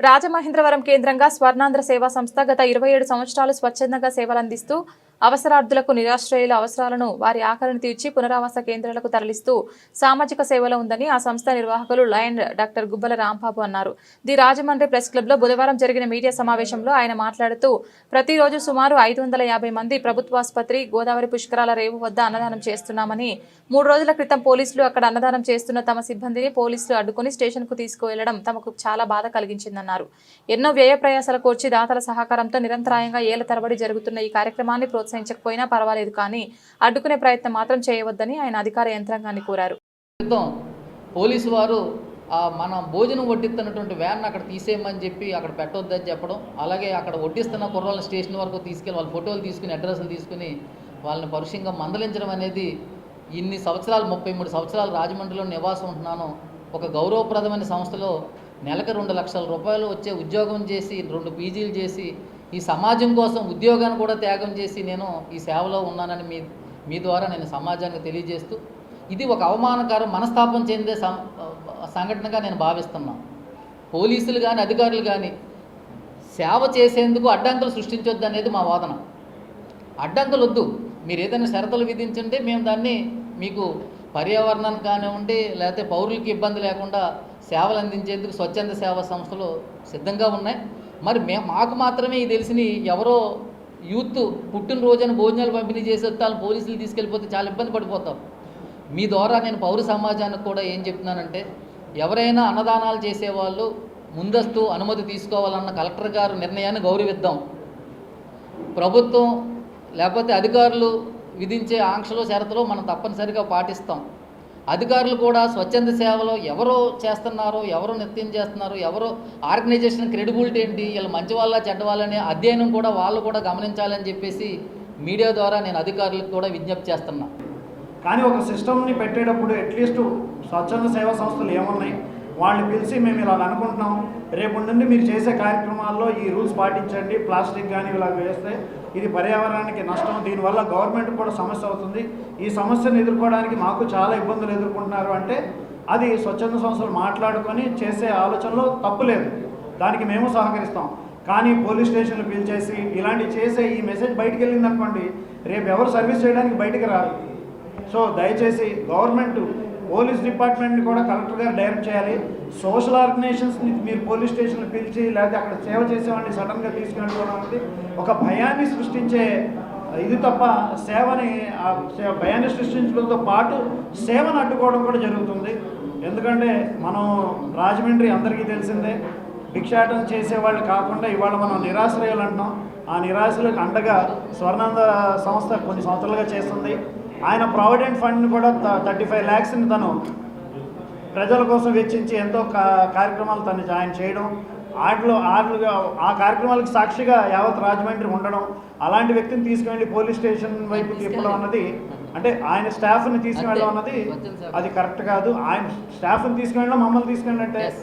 రాజమహేంద్రవరం కేంద్రంగా స్వర్ణాంధ్ర సేవా సంస్థ గత ఇరవై ఏడు సంవత్సరాలు స్వచ్ఛందంగా సేవలందిస్తూ అవసరార్థులకు నిరాశ్రయుల అవసరాలను వారి ఆకలిని తీర్చి పునరావాస కేంద్రాలకు తరలిస్తూ సామాజిక సేవలో ఉందని ఆ సంస్థ నిర్వాహకులు లయన్ డాక్టర్ గుబ్బల రాంబాబు అన్నారు. ది రాజమండ్రి ప్రెస్ క్లబ్లో బుధవారం జరిగిన మీడియా సమావేశంలో ఆయన మాట్లాడుతూ ప్రతిరోజు సుమారు ఐదు వందల యాభై మంది ప్రభుత్వాసుపత్రి గోదావరి పుష్కరాల రేవు వద్ద అన్నదానం చేస్తున్నామని మూడు రోజుల క్రితం పోలీసులు అక్కడ అన్నదానం చేస్తున్న తమ సిబ్బందిని పోలీసులు అడ్డుకుని స్టేషన్కు తీసుకువెళ్ళడం తమకు చాలా బాధ కలిగించిందన్నారు. ఎన్నో వ్యయ ప్రయాసాల కోర్చి దాతల సహకారంతో నిరంతరాయంగా ఏళ్ళ తరబడి జరుగుతున్న ఈ కార్యక్రమాన్ని ప్రోత్సహించకపోయినా పర్వాలేదు కానీ అడ్డుకునే ప్రయత్నం మాత్రం చేయవద్దని ఆయన అధికార యంత్రాంగాన్ని కోరారు. పోలీసు వారు మనం భోజనం వడ్డిస్తున్నటువంటి వ్యాన్ అక్కడ తీసేయమని చెప్పి అక్కడ పెట్టొద్దని చెప్పడం అలాగే అక్కడ వడ్డిస్తున్న కుర్రాళ్ళ స్టేషన్ వరకు తీసుకెళ్ళి వాళ్ళ ఫోటోలు తీసుకుని అడ్రస్లు తీసుకుని వాళ్ళని పరుషంగా మందలించడం అనేది ఇన్ని సంవత్సరాలు ముప్పై మూడు సంవత్సరాలు రాజమండ్రిలో నివాసం ఉంటున్నాను. ఒక గౌరవప్రదమైన సంస్థలో నెలకు రెండు లక్షల రూపాయలు వచ్చే ఉద్యోగం చేసి రెండు పీజీలు చేసి ఈ సమాజం కోసం ఉద్యోగాన్ని కూడా త్యాగం చేసి నేను ఈ సేవలో ఉన్నానని మీ మీ ద్వారా నేను సమాజానికి తెలియజేస్తూ ఇది ఒక అవమానకరం మనస్తాపం చెందే సం- సంఘటనగా నేను భావిస్తున్నాను పోలీసులు కానీ అధికారులు కానీ సేవ చేసేందుకు అడ్డంకులు సృష్టించొద్దు అనేది మా వాదన. అడ్డంకులు వద్దు. మీరు ఏదైనా షరతులు విధించుంటే మేము దాన్ని మీకు పర్యావరణానికి కానివ్వండి లేకపోతే పౌరులకి ఇబ్బంది లేకుండా సేవలు అందించేందుకు స్వచ్ఛంద సేవా సంస్థలు సిద్ధంగా ఉన్నాయి. మరి మే మాకు మాత్రమే ఇది తెలిసిన ఎవరో యూత్ పుట్టినరోజున భోజనాలు పంపిణీ చేసి వస్తాను పోలీసులు తీసుకెళ్ళిపోతే చాలా ఇబ్బంది పడిపోతాం. మీ ద్వారా నేను పౌర సమాజానికి కూడా ఏం చెప్తున్నానంటే ఎవరైనా అన్నదానాలు చేసేవాళ్ళు ముందస్తు అనుమతి తీసుకోవాలన్న కలెక్టర్ గారు నిర్ణయాన్ని గౌరవిద్దాం. ప్రభుత్వం లేకపోతే అధికారులు విధించే ఆంక్షలు షరతులు మనం తప్పనిసరిగా పాటిస్తాం. అధికారులు కూడా స్వచ్ఛంద సేవలో ఎవరు చేస్తున్నారో ఎవరు నిత్యం చేస్తున్నారో ఎవరు ఆర్గనైజేషన్ క్రెడిబిలిటీ ఏంటి వీళ్ళు మంచి వాళ్ళ చెడ్డ వాళ్ళనే అధ్యయనం కూడా వాళ్ళు కూడా గమనించాలని చెప్పేసి మీడియా ద్వారా నేను అధికారులకు కూడా విజ్ఞప్తి చేస్తున్నా. కానీ ఒక సిస్టమ్ని పెట్టేటప్పుడు అట్లీస్ట్ స్వచ్ఛంద సేవా సంస్థలు ఏమున్నాయి? వాళ్ళని పిలిచి మేము ఇలా అనుకుంటున్నాం. రేపు నుండి మీరు చేసే కార్యక్రమాల్లో ఈ రూల్స్ పాటించండి. ప్లాస్టిక్ కానీ ఇలా వేస్తే ఇది పర్యావరణానికి నష్టం. దీనివల్ల గవర్నమెంట్ కూడా సమస్య అవుతుంది. ఈ సమస్యను ఎదుర్కోవడానికి మాకు చాలా ఇబ్బందులు ఎదుర్కొంటున్నారు అంటే అది స్వచ్ఛంద సంస్థలు మాట్లాడుకొని చేసే ఆలోచనలో తప్పు లేదు. దానికి మేము సహకరిస్తాం. కానీ పోలీస్ స్టేషన్లు పిలిచేసి ఇలాంటి చేసే ఈ మెసేజ్ బయటికి వెళ్ళింది అనుకోండి రేపు ఎవరు సర్వీస్ చేయడానికి బయటికి రారు. సో దయచేసి గవర్నమెంట్ పోలీస్ డిపార్ట్మెంట్ని కూడా కలెక్టర్ గారు డైరెక్ట్ చేయాలి. సోషల్ ఆర్గనైజేషన్స్ని మీరు పోలీస్ స్టేషన్లు పిలిచి లేకపోతే అక్కడ సేవ చేసేవాడిని సడన్గా తీసుకెళ్ళడం అనేది ఒక భయాన్ని సృష్టించే ఇది తప్ప సేవని ఆ సే- భయాన్ని సృష్టించడంతో పాటు సేవను అడ్డుకోవడం కూడా జరుగుతుంది. ఎందుకంటే మనం రాజమండ్రి అందరికీ తెలిసిందే భిక్షాటం చేసేవాళ్ళు కాకుండా ఇవాళ మనం నిరాశ్రయాలు అంటున్నాం. ఆ నిరాశలకు అండగా స్వర్ణాంధ సంస్థ కొన్ని సంవత్సరాలుగా చేస్తుంది. ఆయన ప్రావిడెంట్ ఫండ్ని కూడా థర్టీ ఫైవ్ ల్యాక్స్ని తను ప్రజల కోసం వెచ్చించి ఎంతో కార్యక్రమాలు తను ఆయన చేయడం. వాటిలో ఆటలుగా ఆ కార్యక్రమాలకు సాక్షిగా యావత్ రాజమండ్రి ఉండడం. అలాంటి వ్యక్తిని తీసుకువెళ్ళి పోలీస్ స్టేషన్ వైపు తిప్పడం అన్నది అంటే ఆయన స్టాఫ్ని తీసుకువెళ్ళడం అన్నది అది కరెక్ట్ కాదు. ఆయన స్టాఫ్ని తీసుకువెళ్ళడం మమ్మల్ని తీసుకెళ్ళినట్టే.